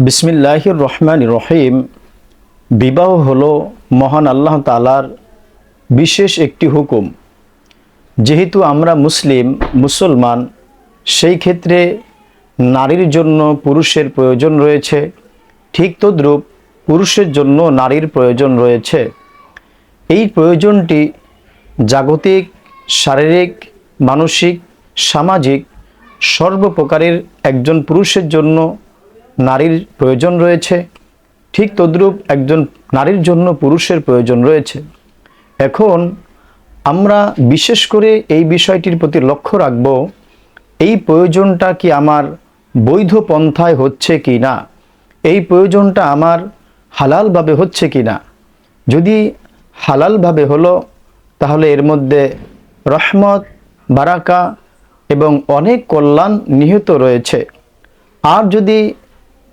বিসমিল্লাহির রহমান রহিম। বিবাহ হলো মহান আল্লাহ তালার বিশেষ একটি হুকুম। যেহেতু আমরা মুসলিম, মুসলমান, সেই ক্ষেত্রে নারীর জন্য পুরুষের প্রয়োজন রয়েছে। ঠিক তদ্রূপ পুরুষের জন্য নারীর প্রয়োজন রয়েছে। এই প্রয়োজনটি জাগতিক, শারীরিক, মানসিক, সামাজিক সর্বপ্রকারের একজন পুরুষের জন্য নারীর প্রয়োজন রয়েছে। ঠিক তদ্রূপ একজন নারীর জন্য পুরুষের প্রয়োজন রয়েছে। এখন আমরা বিশেষ করে এই বিষয়টির প্রতি লক্ষ্য রাখব, এই প্রয়োজনটা কি আমার বৈধ পন্থায় হচ্ছে কি না? এই প্রয়োজনটা আমার হালালভাবে হচ্ছে কি না? যদি হালালভাবে হলো, তাহলে এর মধ্যে রহমত, বারাকা এবং অনেক কল্যাণ নিহিত রয়েছে। আর যদি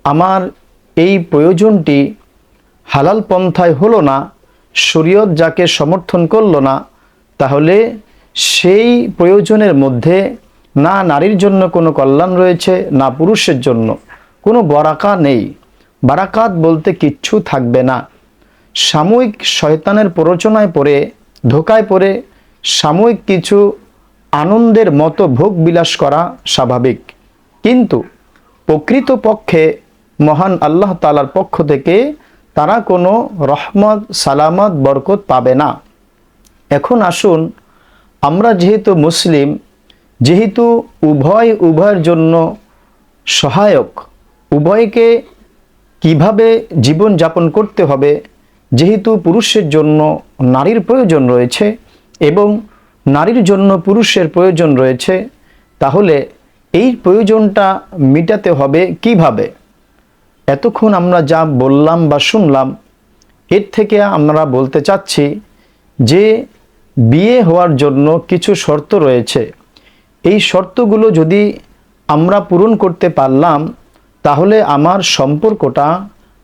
আমার এই প্রয়োজনটি হালাল পন্থায় হলো না, শরীয়ত যাকে সমর্থন করল না, তাহলে সেই প্রয়োজনের মধ্যে না নারীর জন্য কোনো কল্যাণ রয়েছে, না পুরুষের জন্য। কোনো বরাকা নেই। বারাকাত বলতে কিচ্ছু থাকবে না। সাময়িক শয়তানের প্ররোচনায় পড়ে, ধোকায় পড়ে, সাময়িক কিছু আনন্দের মতো ভোগ বিলাস করা স্বাভাবিক। কিন্তু প্রকৃতপক্ষে মহান আল্লাহ তালার পক্ষ থেকে তারা কোনো রহমত, সালামত, বরকত পাবে না। এখন আসুন আমরা যেহেতু মুসলিম, যেহেতু উভয়, উভয়ের জন্য সহায়ক, উভয়কে কীভাবে জীবন যাপন করতে হবে, যেহেতু পুরুষের জন্য নারীর প্রয়োজন রয়েছে এবং নারীর জন্য পুরুষের প্রয়োজন রয়েছে, তাহলে এই প্রয়োজনটা মেটাতে হবে কীভাবে? এতক্ষণ আমরা যা বললাম বা শুনলাম, এর থেকে আমরা বলতে চাচ্ছি যে বিয়ে হওয়ার জন্য কিছু শর্ত রয়েছে। এই শর্তগুলো যদি আমরা পূরণ করতে পারলাম, তাহলে আমার সম্পর্কটা,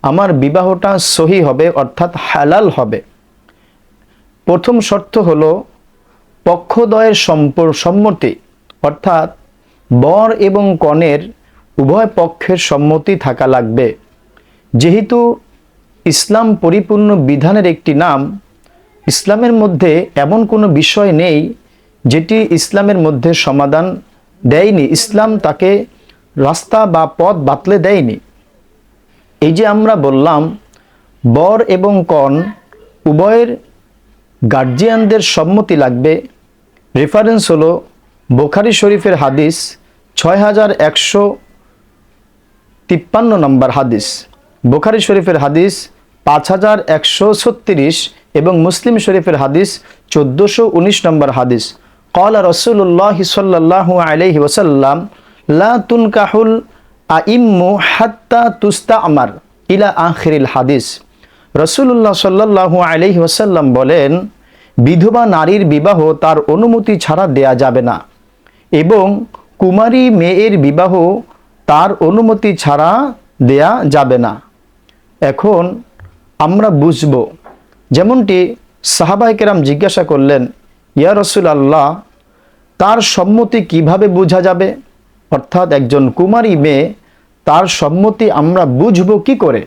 আমার বিবাহটা সহি হবে, অর্থাৎ হালাল হবে। প্রথম শর্ত হলো পক্ষদ্বয়ের সম্পর সম্মতি অর্থাৎ বর এবং কনের উভয় পক্ষের সম্মতি থাকা লাগবে। যেহেতু ইসলাম পরিপূর্ণ বিধানের একটি নাম, ইসলামের মধ্যে এমন কোনো বিষয় নেই যেটি ইসলামের মধ্যে সমাধান দেয়নি। ইসলাম তাকে রাস্তা বা পথ বাতলে দেয়নি। এই যে আমরা বললাম, বর এবং কন উভয়ের গার্জিয়ানদের সম্মতি লাগবে। রেফারেন্স হলো বোখারি শরীফের হাদিস ছয় হাজার একশো তিপ্পান্ন নম্বর হাদিস। বোখারি শরীফের হাদিস পাঁচ হাজার একশো ছত্রিশ এবং মুসলিম শরীফের হাদিস চোদ্দোশো উনিশ নম্বর হাদিস। কলা রসুল্লাহ সাল্লাহ আলহি ওসাল্লাম লা তুনকাহুল আইম্মু হাত্তা তুস্তা আমার ইলা আখিরিল হাদিস। রসুল্লাহ সাল্লাহু আলহি ওসাল্লাম বলেন, বিধবা নারীর বিবাহ তার অনুমতি ছাড়া দেয়া যাবে না এবং কুমারী মেয়ের বিবাহ তার অনুমতি ছাড়া দেয়া যাবে না। এখন আমরা বুঝব। যেমনটি সাহাবাইকেরাম জিজ্ঞাসা করলেন, ইয়া রসুল আল্লাহ তার সম্মতি কীভাবে বোঝা যাবে? অর্থাৎ একজন কুমারী মেয়ে, তার সম্মতি আমরা বুঝব কি করে?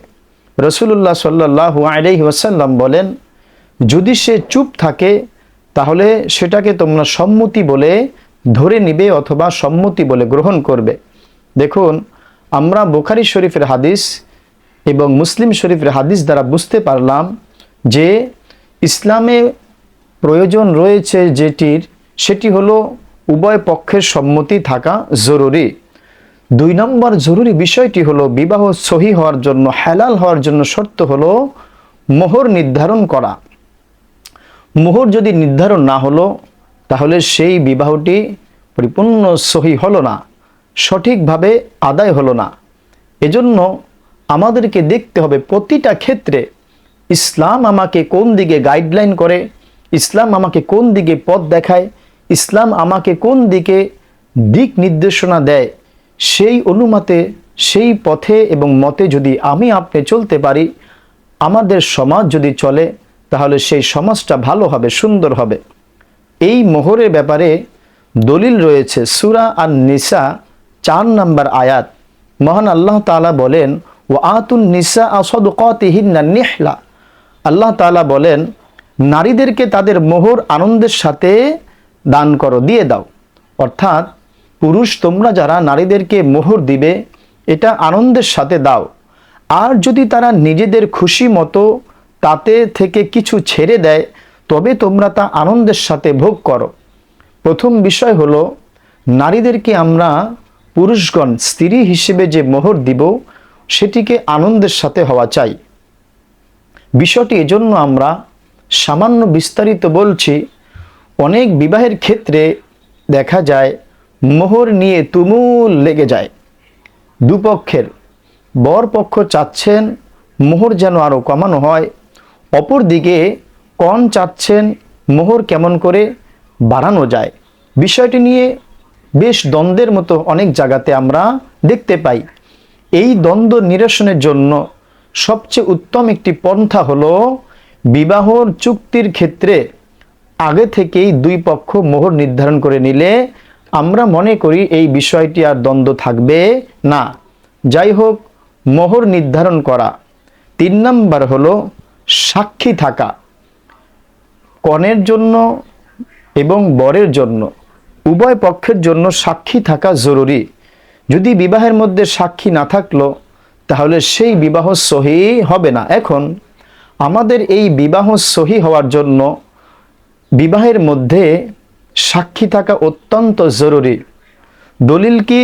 রসুল্লাহ সাল্লাহু আলহি ওয়াসাল্লাম বলেন, যদি সে চুপ থাকে, তাহলে সেটাকে তোমরা সম্মতি বলে ধরে নিবে অথবা সম্মতি বলে গ্রহণ করবে। দেখুন, আমরা বোখারি শরীফের হাদিস এবং মুসলিম শরীফের হাদিস দ্বারা বুঝতে পারলাম যে ইসলামে প্রয়োজন রয়েছে যেটির, সেটি হলো উভয় পক্ষের সম্মতি থাকা জরুরি। দুই নম্বর জরুরি বিষয়টি হলো বিবাহ সহি হওয়ার জন্য, হেলাল হওয়ার জন্য শর্ত হলো মোহর নির্ধারণ করা। মোহর যদি নির্ধারণ না হলো, তাহলে সেই বিবাহটি পরিপূর্ণ সহি হলো না। সঠিকভাবে আদায় হলো না। এজন্য আমাদেরকে দেখতে হবে প্রতিটা ক্ষেত্রে ইসলাম আমাকে কোন দিকে গাইডলাইন করে, ইসলাম আমাকে কোন দিকে পথ দেখায়, ইসলাম আমাকে কোন দিকে দিক নির্দেশনা দেয়। সেই অনুমতে, সেই পথে এবং মতে যদি আমি আপনি চলতে পারি, আমাদের সমাজ যদি চলে, তাহলে সেই সমাজটা ভালো হবে, সুন্দর হবে। এই মোহরের ব্যাপারে দলিল রয়েছে। সুরা আর নিসা চার নাম্বার আয়াত, মহান আল্লাহ তাআলা বলেন ও আতুন নিসা আসদকাতিহিন্না নিহলা। আল্লাহ তাআলা বলেন, নারীদেরকে তাদের মোহর আনন্দের সাথে দান করো, দিয়ে দাও। অর্থাৎ, পুরুষ তোমরা যারা নারীদেরকে মোহর দিবে, এটা আনন্দের সাথে দাও। আর যদি তারা নিজেদের খুশি মতো তাতে থেকে কিছু ছেড়ে দেয়, তবে তোমরা তা আনন্দের সাথে ভোগ করো। প্রথম বিষয় হলো, নারীদেরকে আমরা পুরুষগণ স্ত্রী হিসেবে যে মোহর দিব, সেটিকে আনন্দের সাথে হওয়া চাই। বিষয়টি এজন্য আমরা সামান্য বিস্তারিত বলছি, অনেক বিবাহের ক্ষেত্রে দেখা যায়, মোহর নিয়ে তুমুল লেগে যায়। দুপক্ষের বর পক্ষ চাচ্ছেন, মোহর যেন আরও কমানো হয়। অপরদিকে কন চাচ্ছেন, মোহর কেমন করে বাড়ানো যায়? বিষয়টি নিয়ে বেশ দ্বন্দ্বের মতো অনেক জায়গাতে আমরা দেখতে পাই। এই দ্বন্দ্ব নিরসনের জন্য সবচেয়ে উত্তম একটি পন্থা হলো বিবাহর চুক্তির ক্ষেত্রে আগে থেকেই দুই পক্ষ মোহর নির্ধারণ করে নিলে আমরা মনে করি এই বিষয়টি আর দ্বন্দ্ব থাকবে না। যাই হোক, মোহর নির্ধারণ করা। তিন নম্বর হলো সাক্ষী থাকা। কনের জন্য এবং বরের জন্য। উভয় পক্ষের জন্য সাক্ষী থাকা জরুরি। যদি বিবাহের মধ্যে সাক্ষী না থাকল, তাহলে সেই বিবাহ সহি হবে না। এখন, আমাদের এই বিবাহ সহি হওয়ার জন্য বিবাহের মধ্যে সাক্ষী থাকা অত্যন্ত জরুরি। দলিল কি?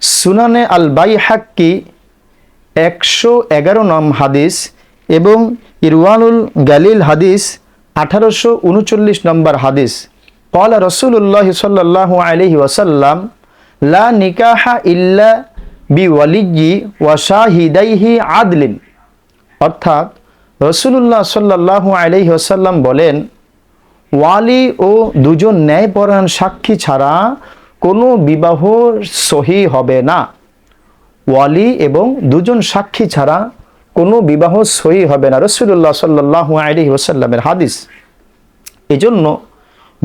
সুনানে আল বাই হাক্কি একশো এগারো নম হাদিস এবং ইরওয়ানুল গালিল হাদিস আঠারোশো উনচল্লিশ নম্বর হাদিস। কলা রসুল্লাহ সাল্লাহ আলহি ওয়াসাল্লাম লা নিকাহা ইল্লা বি ওয়ালিজি ওয়াশাহিদাইহি আদলিন অর্থাৎ রসুল্লাহ সাল্লাহ আলহি ওসাল্লাম বলেন, ওয়ালি ও দুজন ন্যায়পরায়ণ সাক্ষী ছাড়া কোনো বিবাহ সহি হবে না। ওয়ালি এবং দুজন সাক্ষী ছাড়া কোনো বিবাহ সহি হবে না। রসুল্লাহ সাল্লাহ আলহি ওসাল্লামের হাদিস। এজন্য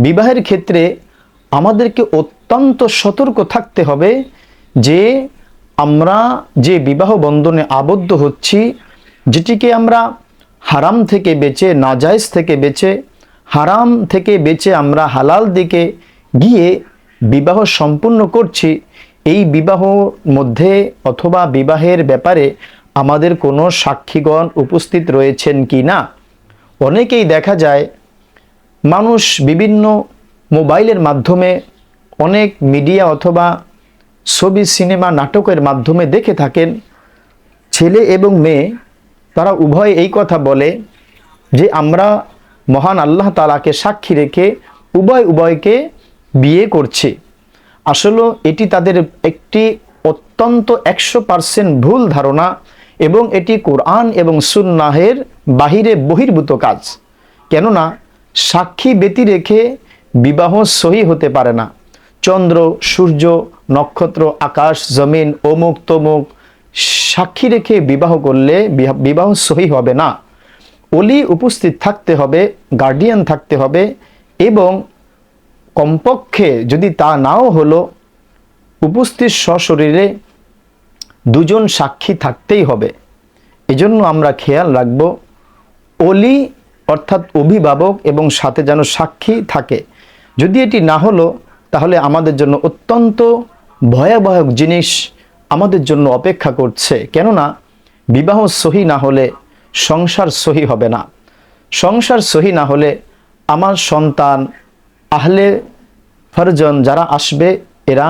বিবাহের ক্ষেত্রে আমাদেরকে অত্যন্ত সতর্ক থাকতে হবে যে আমরা যে বিবাহ বন্ধনে আবদ্ধ হচ্ছি, যেটিকে আমরা হারাম থেকে বেঁচে নাজাইজ থেকে বেঁচে, হারাম থেকে বেঁচে আমরা হালাল দিকে গিয়ে বিবাহ সম্পূর্ণ করছি, এই বিবাহ মধ্যে অথবা বিবাহের ব্যাপারে আমাদের কোনো সাক্ষীগণ উপস্থিত রয়েছেন কি না? অনেকেই দেখা যায় মানুষ বিভিন্ন মোবাইলের মাধ্যমে অনেক মিডিয়া অথবা ছবি, সিনেমা, নাটকের মাধ্যমে দেখে থাকেন। ছেলে এবং মেয়ে, তারা উভয় এই কথা বলে যে, আমরা মহান আল্লাহ তালাকে সাক্ষী রেখে উভয় উভয়কে বিয়ে করছে। আসলে এটি তাদের একটি অত্যন্ত একশো পার্সেন্ট ভুল ধারণা এবং এটি কোরআন এবং সুন্নাহের বাহিরে বহির্ভূত কাজ। কেননা সাক্ষী ব্যতি রেখে বিবাহ সহি হতে পারে না। চন্দ্র, সূর্য, নক্ষত্র, আকাশ, জমিন, অমুক তমুক সাক্ষী রেখে বিবাহ করলে বিবাহ সহি হবে না। অলি উপস্থিত থাকতে হবে গার্ডিয়ান থাকতে হবে এবং কমপক্ষে যদি তা নাও হলো, উপস্থিত সশরীরে দুজন সাক্ষী থাকতেই হবে। এজন্য আমরা খেয়াল রাখব, অলি অর্থাৎ অভিভাবক এবং সাথে যেন সাক্ষী থাকে। যদি এটি না হলো, তাহলে আমাদের জন্য অত্যন্ত ভয়াবহ জিনিস আমাদের জন্য অপেক্ষা করছে। কেননা, বিবাহ সহি না হলে সংসার সহি হবে না। সংসার সহি না হলে আমার সন্তান, আহলে ফরজন যারা আসবে, এরা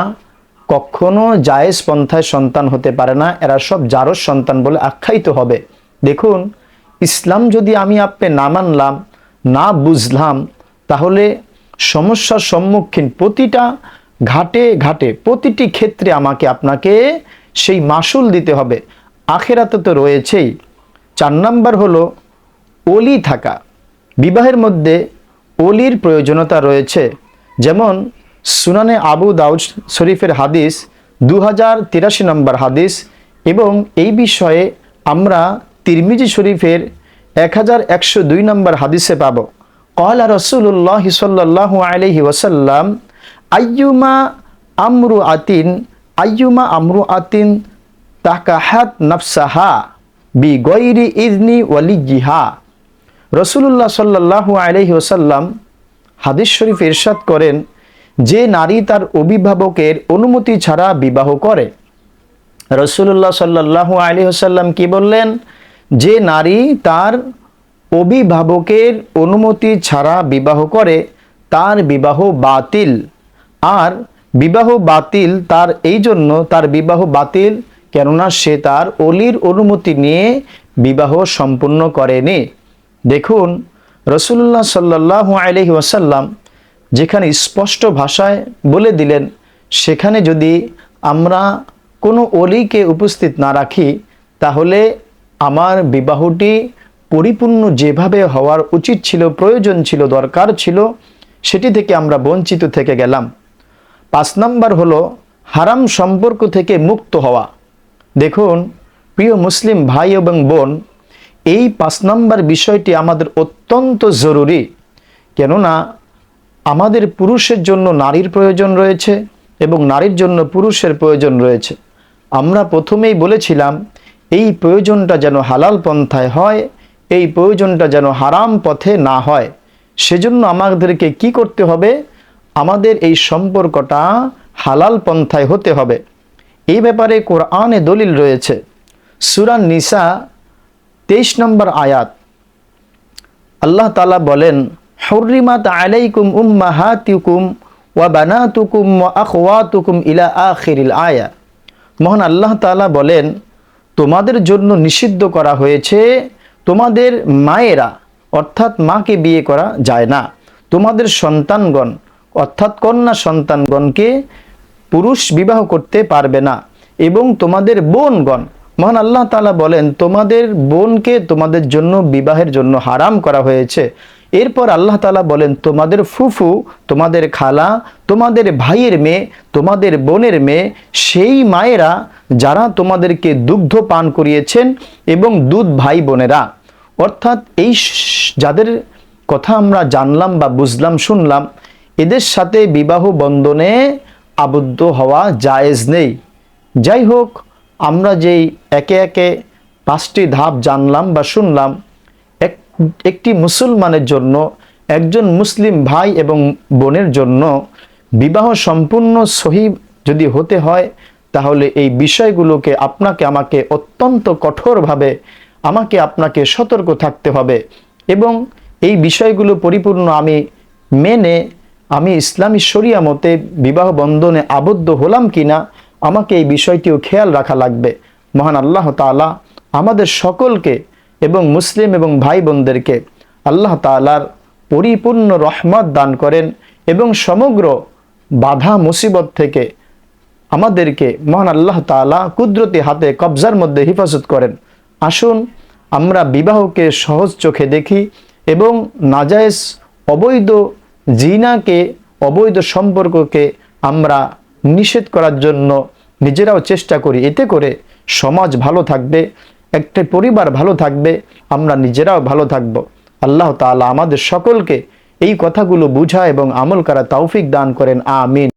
কখনো জায়েজ পন্থায় সন্তান হতে পারে না। এরা সব জারস সন্তান বলে আখ্যায়িত হবে। দেখুন ইসলাম যদি আমি আপনি না মানলাম, না বুঝলাম, তাহলে সমস্যার সম্মুখীন প্রতিটা ঘাটে ঘাটে, প্রতিটি ক্ষেত্রে আমাকে আপনাকে সেই মাসুল দিতে হবে। আখেরাতে তো রয়েছেই। চার নাম্বার হলো, অলি থাকা। বিবাহের মধ্যে অলির প্রয়োজনীয়তা রয়েছে। যেমন সুনানে আবু দাউদ শরীফের হাদিস দু হাজার তিরাশি নম্বর হাদিস এবং এই বিষয়ে আমরা তিরমিজি শরীফের এক হাজার একশো দুই নম্বর হাদিসে পাব। কলা রসুল্লাহ সাল্লাহ আলহি ওসাল্লাম আয়ুমা আমরু আতিন আয়ুমা আমরু আতিন তাকাহাত নাফসাহা বি গৈরি ইজনি ওয়ালিজিহা রসুল্লাহ সাল্লাহু আলহি ওসাল্লাম হাদিস শরীফ ইরশাদ করেন, যে নারী তার অভিভাবকের অনুমতি ছাড়া বিবাহ করে। রসুল্লাহ সাল্লাহু আলী হাসাল্লাম কি বললেন? যে নারী তার অভিভাবকের অনুমতি ছাড়া বিবাহ করে, তার বিবাহ বাতিল। আর বিবাহ বাতিল তার এই জন্য তার বিবাহ বাতিল কেননা সে তার অলির অনুমতি নিয়ে বিবাহ সম্পূর্ণ করেনি। দেখুন, রসুল্লাহ সাল্লাহ আলহি ওয়াসাল্লাম যেখানে স্পষ্ট ভাষায় বলে দিলেন, সেখানে যদি আমরা কোনো অলিকে উপস্থিত না রাখি, তাহলে আমার বিবাহটি পরিপূর্ণ যেভাবে হওয়ার উচিত ছিল, প্রয়োজন ছিল, দরকার ছিল, সেটি থেকে আমরা বঞ্চিত থেকে গেলাম। পাঁচ নাম্বার হলো হারাম সম্পর্ক থেকে মুক্ত হওয়া। দেখুন, প্রিয় মুসলিম ভাই এবং বোন, এই পাঁচ নম্বর বিষয়টি আমাদের অত্যন্ত জরুরি। কেননা, আমাদের পুরুষের জন্য নারীর প্রয়োজন রয়েছে এবং নারীর জন্য পুরুষের প্রয়োজন রয়েছে। আমরা প্রথমেই বলেছিলাম এই প্রয়োজনটা যেন হালাল পন্থায় হয়, এই প্রয়োজনটা যেন হারাম পথে না হয়। সেজন্য আমাদেরকে কি করতে হবে? আমাদের এই সম্পর্কটা হালাল পন্থায় হতে হবে। এই ব্যাপারে কোরআনে দলিল রয়েছে। সুরান নিসা তেইশ নম্বর আয়াত। আল্লাহ তালা বলেন হরিমাত আলাইকুম উম্মাহাতিকুম ওয়া বানাতুকুম ওয়া আখওয়াতুকুম ইলা আখিরিল আয়া। মহান আল্লাহ তালা বলেন তোমাদের জন্য নিষিদ্ধ করা হয়েছে, তোমাদের মায়েরা, অর্থাৎ মাকে বিয়ে করা যায় না। তোমাদের সন্তানগণ, অর্থাৎ কন্যা সন্তানগণকে পুরুষ বিবাহ করতে পারবে না। এবং তোমাদের বোনগণ, মহান আল্লাহ তালা বলেন, তোমাদের বোনকে তোমাদের জন্য বিবাহের জন্য হারাম করা হয়েছে। এরপর আল্লাহ তালা বলেন, তোমাদের ফুফু, তোমাদের খালা, তোমাদের ভাইয়ের মেয়ে, তোমাদের বোনের মেয়ে, সেই মায়েরা যারা তোমাদেরকে দুগ্ধ পান করিয়েছেন এবং দুধ ভাই বোনেরা অর্থাৎ এই যাদের কথা আমরা জানলাম বা বুঝলাম, শুনলাম, এদের সাথে বিবাহ বন্ধনে আবদ্ধ হওয়া জায়েজ নেই। যাই হোক, আমরা যেই একে একে পাঁচটি ধাপ জানলাম বা শুনলাম একটি মুসলমানের জন্য, একজন মুসলিম ভাই এবং বোনের জন্য বিবাহ সম্পূর্ণ সহি যদি হতে হয়, তাহলে এই বিষয়গুলোকে আপনাকে আমাকে অত্যন্ত কঠোরভাবে, আমাকে আপনাকে সতর্ক থাকতে হবে এবং এই বিষয়গুলো পরিপূর্ণ আমি মেনে, আমি ইসলামী শরিয়া মতে বিবাহ বন্ধনে আবদ্ধ হলাম কিনা, আমাকে এই বিষয়টিও খেয়াল রাখা লাগবে। মহান আল্লাহ তালা আমাদের সকলকে এবং মুসলিম এবং ভাই বোনদেরকে আল্লাহ তালার পরিপূর্ণ রহমত দান করেন এবং সমগ্র বাধা, মুসিবত থেকে আমাদেরকে মহান আল্লাহ তালা কুদরতি হাতে কবজার মধ্যে হেফাজত করেন। আসুন, আমরা বিবাহকে সহজ চোখে দেখি এবং নাজায়েজ অবৈধ জিনাকে, অবৈধ সম্পর্ককে আমরা নিষেধ করার জন্য নিজেরাও চেষ্টা করি। এতে করে সমাজ ভালো থাকবে একটা পরিবার ভালো থাকবে, আমরা নিজেরাও ভালো থাকব। আল্লাহ তালা আমাদের সকলকে এই কথাগুলো বুঝা এবং আমল করা তৌফিক দান করেন, আমিন।